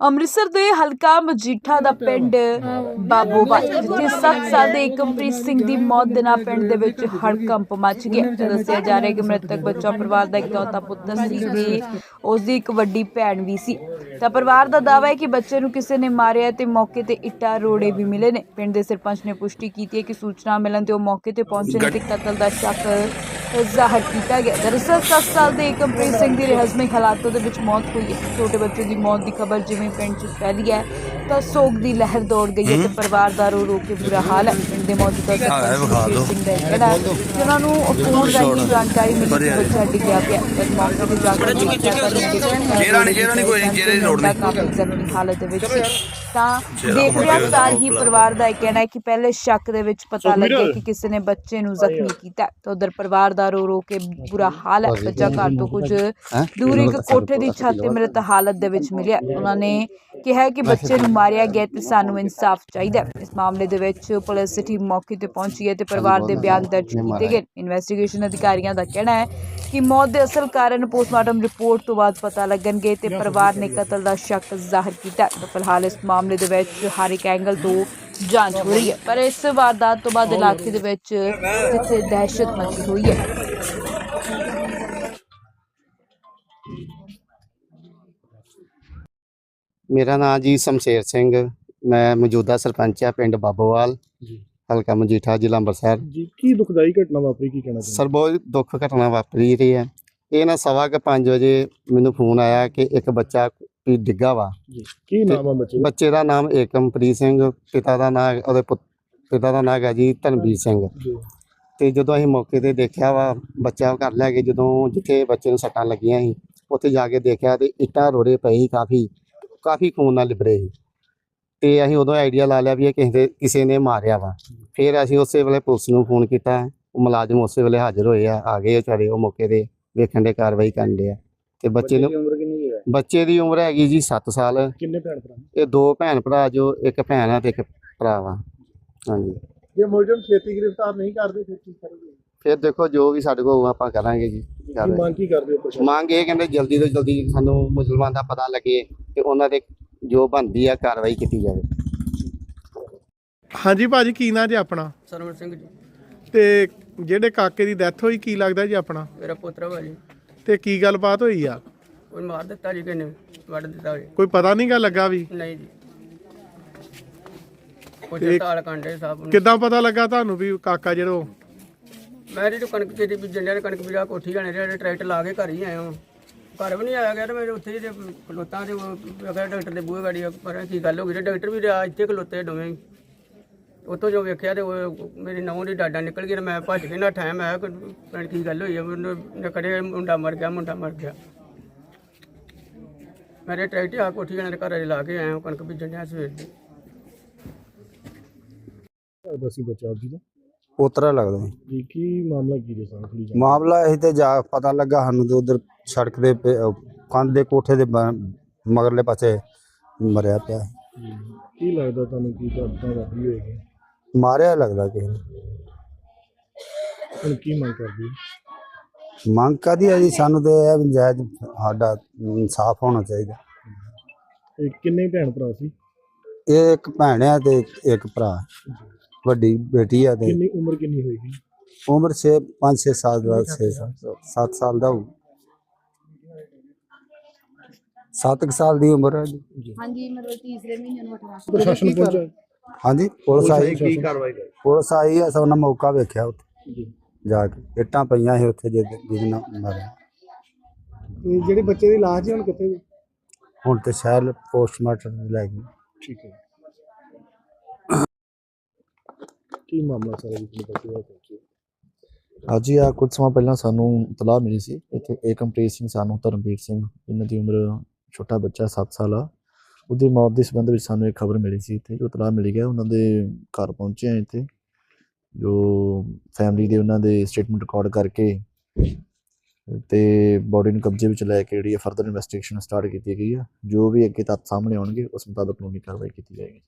ਅੰਮ੍ਰਿਤਸਰ ਦੇ ਹਲਕਾ ਮਜੀਠਾ ਦਾ ਪਿੰਡ ਬਾਬੋਵਾਲ ਜਿੱਥੇ 7 ਸਾਲ ਦੇ ਏਕਮਪ੍ਰੀਤ ਸਿੰਘ ਦੀ ਮੌਤ ਦੇ ਨਾਲ ਪਿੰਡ ਦੇ ਵਿੱਚ ਹੜਕੰਪ ਮਚ ਗਿਆ। ਦੱਸਿਆ ਜਾ ਰਿਹਾ ਕਿ ਮ੍ਰਿਤਕ ਬੱਚਾ ਪਰਿਵਾਰ ਦਾ ਇਕਲੌਤਾ ਪੁੱਤਰ ਸੀ ਤੇ ਉਸ ਦੀ ਇੱਕ ਵੱਡੀ ਭੈਣ ਵੀ ਸੀ। ਤਾਂ ਪਰਿਵਾਰ ਦਾ ਦਾਅਵਾ ਹੈ ਕਿ ਬੱਚੇ ਨੂੰ ਕਿਸੇ ਨੇ ਮਾਰਿਆ ਤੇ ਮੌਕੇ ਤੇ ਇੱਟਾਂ ਰੋੜੇ ਵੀ ਮਿਲੇ ਨੇ। ਪਿੰਡ ਦੇ ਸਰਪੰਚ ਨੇ ਪੁਸ਼ਟੀ ਕੀਤੀ ਹੈ ਕਿ ਸੂਚਨਾ ਮਿਲਣ ਤੇ ਉਹ ਮੌਕੇ ਤੇ ਪਹੁੰਚੇ ਨੇ ਤੇ ਕਤਲ ਦਾ ਸ਼ੱਕ ਜ਼ਾਹਰ ਕੀਤਾ ਗਿਆ। ਦਰਅਸਲ 7 ਸਾਲ ਦੇ ਏਕਮਪ੍ਰੀਤ ਸਿੰਘ ਦੀ ਰਹੱਸਮਈ ਹਾਲਾਤਾਂ ਦੇ ਵਿੱਚ ਮੌਤ ਹੋਈ ਹੈ। ਛੋਟੇ ਬੱਚੇ ਦੀ ਮੌਤ ਦੀ ਖਬਰ ਜਿਵੇਂ ਪਿੰਡ 'ਚ ਫੈਲੀ ਹੈ ਤਾਂ ਸੋਗ ਦੀ ਲਹਿਰ ਦੌੜ ਗਈ ਹੈ ਤੇ ਪਰਿਵਾਰ ਦਾ ਰੋ ਰੋ ਕੇ ਬੁਰਾ ਹਾਲ ਹੈ। ਪਿੰਡ ਦੇ ਮੌਜੂਦਾ ਸਰਪੰਚ ਸਿੰਘ ਦਾ ਉਹਨਾਂ ਨੂੰ ਫੋਨ ਰਾਹੀਂ ਜਾਣਕਾਰੀ ਮਿਲੀ ਕਿ ਬੱਚਾ ਡਿੱਗਿਆ ਪਿਆ। ਤੇ ਮੌਕੇ ਤੇ ਜਾ ਕੇ ਜੇਰਾ ਨਹੀਂ- ਜੇਰਾ ਨਹੀਂ ਕੋਈ ਲੋੜ ਨਹੀਂ। ਕਾਫੀ ਜ਼ਖਮੀ ਹਾਲਤ ਦੇ ਵਿੱਚ। ਤਾਂ ਦੇਖਦਿਆਂ ਸਾਰ ਹੀ ਪਰਿਵਾਰ ਦਾ ਇਹ ਕਹਿਣਾ ਹੈ ਕਿ ਪਹਿਲੇ ਸ਼ੱਕ ਦੇ ਵਿੱਚ ਪਤਾ ਲੱਗਿਆ ਕਿ ਕਿਸੇ ਨੇ ਬੱਚੇ ਨੂੰ ਜ਼ਖਮੀ ਕੀਤਾ ਤਾਂ ਉਧਰ ਪਰਿਵਾਰ ਦਾ ਰੋ ਰੋ ਕੇ ਬੁਰਾ ਹਾਲ ਹੈ ਬੱਚਾ ਘਰ ਤੋਂ ਕੁਝ ਦੂਰ ਇੱਕ ਕੋਠੇ ਦੀ ਛੱਤ ਤੇ ਮ੍ਰਿਤ ਹਾਲਤ ਦੇ ਵਿੱਚ ਮਿਲਿਆ। ਉਹਨਾਂ ਨੇ ਕਿਹਾ ਕਿ ਬੱਚੇ ਨੂੰ ਮਾਰਿਆ ਗਿਆ ਤੇ ਸਾਨੂੰ ਇਨਸਾਫ ਚਾਹੀਦਾ ਹੈ। ਇਸ ਮਾਮਲੇ ਦੇ ਵਿੱਚ ਪੁਲਿਸ ਸਿਟੀ ਮੌਕੇ ਤੇ ਪਹੁੰਚੀ ਹੈ ਤੇ ਪਰਿਵਾਰ ਦੇ ਬਿਆਨ ਦਰਜ ਕੀਤੇ ਗਏ। ਇਨਵੈਸਟੀਗੇਸ਼ਨ ਅਧਿਕਾਰੀਆਂ ਦਾ ਕਹਿਣਾ ਹੈ ਕਿ ਮੌਤ ਦੇ ਅਸਲ ਕਾਰਨ ਪੋਸਟਮਾਰਟਮ ਰਿਪੋਰਟ ਤੋਂ ਬਾਅਦ ਪਤਾ ਲੱਗਣਗੇ ਤੇ ਪਰਿਵਾਰ ਨੇ ਕਤਲ ਦਾ ਸ਼ੱਕ ਜ਼ਾਹਰ ਕੀਤਾ ਫਿਲਹਾਲ ਇਸ ਮਾਮਲੇ ਦੇ ਵਿੱਚ ਹਰ ਇੱਕ ਐਂਗਲ ਤੋਂ ਜਾਂਚ ਹੋ ਰਹੀ ਹੈ। ਪਰ ਇਸ ਵਾਰਦਾਤ ਤੋਂ ਬਾਅਦ ਇਲਾਕੇ ਦੇ ਵਿੱਚ ਜਿੱਥੇ ਦਹਿਸ਼ਤ ਮਚੀ ਹੋਈ ਹੈ। ਮੇਰਾ ਨਾਮ ਜੀ ਸ਼ਮਸ਼ੇਰ ਸਿੰਘ। ਮੈਂ ਮੌਜੂਦਾ ਸਰਪੰਚ ਆ ਪਿੰਡ ਬਾਬੋਵਾਲ। ਜੀ। ਹਲਕਾ ਮਜੀਠਾ ਜ਼ਿਲ੍ਹਾ ਅੰਮ੍ਰਿਤਸਰ। ਜੀ ਕੀ ਦੁਖਦਾਈ ਘਟਨਾ ਵਾਪਰੀ ਕੀ ਕਹਿਣਾ ਸਰ ਬਹੁਤ ਦੁੱਖ ਘਟਨਾ ਵਾਪਰੀ ਰਹੀ ਹੈ। ਇਹ ਨਾ ਸਵਾ ਕੇ 5 ਵਜੇ ਮੈਨੂੰ ਫੋਨ ਆਇਆ ਕਿ ਇੱਕ ਬੱਚਾ ਵੀ ਡਿੱਗਾ ਵਾ। ਕੀ ਨਾਮ ਆ ਬੱਚੇ ਦਾ? ਬੱਚੇ ਦਾ ਨਾਮ ਏਕਮਪ੍ਰੀਤ ਸਿੰਘ ਪਿਤਾ ਦਾ ਨਾਮ ਉਹਦੇ ਪੁੱਤ- ਪਿਤਾ ਦਾ ਨਾਮ ਹੈ ਜੀ ਧਨਵੀਰ ਸਿੰਘ। ਜੀ। ਤੇ ਜਦੋਂ ਅਸੀਂ ਮੌਕੇ ਤੇ ਦੇਖਿਆ ਵਾ ਬੱਚਾ ਘਰ ਲੈ ਕੇ ਜਦੋਂ ਜਿੱਥੇ ਬੱਚੇ ਨੂੰ ਸੱਟਾਂ ਲੱਗੀਆਂ ਸੀ ਉੱਥੇ ਜਾ ਕੇ ਦੇਖਿਆ ਤੇ ਇੱਟਾਂ ਰੋੜੇ ਪਏ ਸੀ ਕਾਫੀ ਕਾਫੀ ਖੂਨ ਨਾਲ ਲਿਬੜੇ ਸੀ। ਤੇ ਅਸੀਂ ਉਦੋਂ ਆਈਡੀਆ ਲਾ ਲਿਆ ਵੀ ਇਹ ਕਿਸੇ ਦੇ ਕਿਸੇ ਨੇ ਮਾਰਿਆ ਵਾ। ਫਿਰ ਅਸੀਂ ਉਸੇ ਵੇਲੇ ਪੁਲਿਸ ਨੂੰ ਫੋਨ ਕੀਤਾ ਉਹ ਮੁਲਾਜ਼ਮ ਉਸੇ ਵੇਲੇ ਹਾਜ਼ਰ ਹੋਏ ਆ ਆ ਗਏ ਵਿਚਾਰੇ ਉਹ ਮੌਕੇ ਤੇ ਵੇਖਣ ਦੇ ਕਾਰਵਾਈ ਕਰਨ ਦੇ ਆ। ਤੇ ਬੱਚੇ ਨੂੰ ਉਮਰ ਬੱਚੇ ਦੀ ਉਮਰ ਹੈਗੀ ਜੀ 7 ਸਾਲ। ਕਿੰਨੇ ਭੈਣ ਭਰਾ? ਇਹ ਦੋ ਭੈਣ ਭਰਾ ਜੋ ਇੱਕ ਭੈਣ ਆ ਤੇ ਇੱਕ ਭਰਾ ਵਾ। ਹਾਂਜੀ। ਜੇ ਮੁਲਜ਼ਮ ਛੇਤੀ ਗ੍ਰਿਫਤਾਰ ਨਹੀਂ ਕਰਦੇ ਫਿਰ ਕੀ ਕਰੋਗੇ? ਫਿਰ ਦੇਖੋ ਜੋ ਵੀ ਸਾਡੇ ਕੋਲ ਆਪਾਂ ਕਰਾਂਗੇ ਜੀ। ਕੀ ਕਾਰਵਾਈ। ਮੰਗ ਕੀ ਕਰਦੇ ਹੋ ਪ੍ਰਸ਼ਾਸਨ? ਮੰਗ ਇਹ ਕਹਿੰਦੇ ਜਲਦੀ ਤੋਂ ਜਲਦੀ ਸਾਨੂੰ ਮੁਸਲਮਾਨ ਦਾ ਪਤਾ ਲੱਗੇ ਤੇ ਉਹਨਾਂ ਦੇ ਜੋ ਬਣਦੀ ਆ ਕਾਰਵਾਈ ਕੀਤੀ ਜਾਵੇ। ਹਾਂਜੀ ਭਾਜੀ ਕੀ ਨਾਂ ਜੀ ਆਪਣਾ? ਸਰਵਣ ਸਿੰਘ ਜੀ। ਤੇ ਜਿਹੜੇ ਕਾਕੇ ਦੀ ਡੈਥ ਹੋਈ ਕੀ ਲੱਗਦਾ ਜੀ ਆਪਣਾ? ਮੇਰਾ ਪੁੱਤਰ ਵਾ ਜੀ। ਤੇ ਕੀ ਗੱਲਬਾਤ ਹੋਈ ਆ? ਕੋਈ ਮਾਰ ਦਿੱਤਾ ਜੀ ਕਿਨੇ ਵੱਢ ਦਿੱਤਾ ਜੀ ਕੋਈ ਪਤਾ ਨਹੀਂ ਗਾ ਲੱਗਾ ਵੀ? ਨਹੀਂ ਜੀ। ਤੇ- ਤਾਲ ਕਾਂਡੇ ਸਾਹਿਬ ਨੂੰ। ਕਿੱਦਾਂ ਪਤਾ ਲੱਗਾ ਤੁਹਾਨੂੰ ਵੀ ਕਾਕਾ ਜਿਹੜੋ ਮੈਂ ਜੀ ਕਣਕ ਜਿਹੜੀ ਬੀਜਣ ਡਿਆ ਕਣਕ ਬੀਜਾ ਕੋਠੀ ਜਾਣੇ ਜਿਹੜੇ ਟਰੈਕਟਰ ਲਾ ਕੇ ਘਰ ਹੀ ਆਇਆ ਹਾਂ। ਘਰ ਵੀ ਨਹੀਂ ਆਇਆ ਗਿਆ ਤੇ ਮੈਂ ਉੱਥੇ ਜੇ ਖਲੋਤਾਂ ਤੇ ਉਹ ਅਗਰ ਡਾਕਟਰ ਦੇ ਬੂਹੇ ਗਾੜੀ ਪਰ ਕੀ ਗੱਲ ਹੋ ਗਈ ਤੇ ਡਾਕਟਰ ਵੀ ਰਿਹਾ ਇੱਥੇ ਖਲੋਤੇ ਦੋਵੇਂ। ਉੱਥੋਂ ਜੋ ਵੇਖਿਆ ਤੇ ਮੇਰੀ ਨੌਂ ਦੀ ਡਾਡਾ ਨਿਕਲ ਤੇ ਮੈਂ ਭੱਜ ਕੇ ਨੱਠਾ ਮੈਂ ਕਿਹਾ ਭੈਣ ਕੀ ਗੱਲ ਹੋਈ ਹੈ ਮੈਨੂੰ ਕੜੇ ਮੁੰਡਾ ਮਰ ਗਿਆ ਮੁੰਡਾ ਮਰ ਗਿਆ। ਮੇਰੇ ਟਰੈਕਟਰ ਆ ਕੋਠੀ ਦੇ ਘਰ ਲਾ ਕੇ ਆਇਆ ਹਾਂ, ਕਣਕ ਬੀਜਣ ਡਿਆ ਸਵੇਰ ਦੀ ਜੀ ਦਾ ਲੱਗਦਾ ਸੀ। ਜੀ ਕੀ ਮਾਮਲਾ ਕੀ ਜੇ ਸਾਨੂੰ ਥੋੜੀ ਮਾਮਲਾ ਇਹ ਤੇ ਜਾ ਪਤਾ ਲੱਗਾ ਸਾਨੂੰ ਤੇ ਉਧਰ ਸੜਕ ਦੇ ਪੇ- ਅਹ ਕੰਧ ਦੇ ਕੋਠੇ ਦੇ ਬ- ਮਗਰਲੇ ਪਾਸੇ ਮਰਿਆ ਪਿਆ ਸੀ। ਜੀ ਕੀ ਲੱਗਦਾ ਤੁਹਾਨੂੰ ਕੀ ਘਟਨਾ ਵਾਪਰੀ ਹੋਏਗੀ ਮਾਰਿਆ ਲੱਗਦਾ ਕਿਸੇ ਨੇ ਹੁਣ ਕੀ ਮੰਗ ਕਰਦੇ? ਮੰਗ ਕਾਦੀ ਹੈ ਜੀ? ਸਾਨੂੰ ਤੇ ਇਹ ਜਾਇਜ਼ ਸਾਡਾ ਇਨਸਾਫ ਹੋਣਾ ਚਾਹੀਦਾ। ਇਹ ਕਿੰਨੇ ਭੈਣ ਭਰਾ ਸੀ? ਇਹ ਇੱਕ ਭੈਣ ਆ ਤੇ ਇੱਕ ਭਰਾ। ਵੱਡੀ ਬੇਟੀ ਆ ਤੇ ਕਿੰਨੀ ਉਮਰ ਕਿੰਨੀ ਹੋਏਗੀ ਉਮਰ 6 5 6 ਸਾਲ ਦਾ 6 7 ਸਾਲ ਦਾ ਹੋਊ। 7 ਸਾਲ ਦੀ ਉਮਰ ਹੈ ਜੀ। ਹਾਂਜੀ ਮਤਲਬ ਤੀਸਰੇ ਮਹੀਨੇ ਨੂੰ ਅਠਵਾ ਪ੍ਰਸ਼ਾਸਨ ਪਹੁੰਚਾ ਹਾਂਜੀ ਪੁਲਿਸ ਆਈ। ਕੀ ਕਾਰਵਾਈ ਕਰ ਪੁਲਿਸ ਆਈ ਆ ਸਭ ਨੇ ਮੌਕਾ ਵੇਖਿਆ ਉੱਥੇ। ਜੀ। ਜਾ ਕੇ ਇੱਟਾਂ ਪਈਆਂ ਸੀ ਉੱਥੇ ਜਿਹਦੇ ਜਿਹਦੇ ਨਾਲ ਮਾਰਿਆ। ਤੇ ਜਿਹੜੇ ਬੱਚੇ ਦੀ ਲਾਸ਼ ਜੀ ਹੁਣ ਕਿੱਥੇ ਜੀ ਹੁਣ ਤੇ ਸ਼ਾਇਦ ਪੋਸਟਮਾਰਟਮ ਲੈ ਗਏ ਠੀਕ ਹੈ। ਕੀ ਮਾਮਲਾ ਸਾਰਾ ਜੀ ਬੱਚੇ ਦਾ ਪਹੁੰਚੇ ਅੱਜ ਹੀ ਆ ਕੁਝ ਸਮਾਂ ਪਹਿਲਾਂ ਸਾਨੂੰ ਇਤਲਾਹ ਮਿਲੀ ਸੀ ਇੱਥੇ ਏਕਮਪ੍ਰੀਤ ਸਿੰਘ ਸਾਨੂੰ ਧਰਮਵੀਰ ਸਿੰਘ ਇਹਨਾਂ ਦੀ ਉਮਰ ਛੋਟਾ ਬੱਚਾ 7 ਸਾਲ ਆ। ਉਹਦੀ ਮੌਤ ਦੇ ਸੰਬੰਧ ਵਿੱਚ ਸਾਨੂੰ ਇੱਕ ਖਬਰ ਮਿਲੀ ਸੀ ਇੱਥੇ ਜੋ ਇਤਲਾਹ ਮਿਲੀ ਗਿਆ ਉਹਨਾਂ ਦੇ ਘਰ ਪਹੁੰਚੇ ਆ ਇੱਥੇ। ਜੋ ਫੈਮਿਲੀ ਦੇ ਉਹਨਾਂ ਦੇ ਸਟੇਟਮੈਂਟ ਰਿਕਾਰਡ ਕਰਕੇ ਤੇ ਬੋਡੀ ਨੂੰ ਕਬਜ਼ੇ ਵਿੱਚ ਲੈ ਕੇ ਜਿਹੜੀ ਫਰਦਰ ਇਨਵੈਸਟੀਗੇਸ਼ਨ ਸਟਾਰਟ ਕੀਤੀ ਗਈ ਆ, ਜੋ ਵੀ ਅੱਗੇ ਤੱਥ ਸਾਹਮਣੇ ਆਉਣਗੇ, ਉਸ ਮੁਤਾਬਕ ਕਾਨੂੰਨੀ ਕਾਰਵਾਈ ਕੀਤੀ ਜਾਏਗੀ।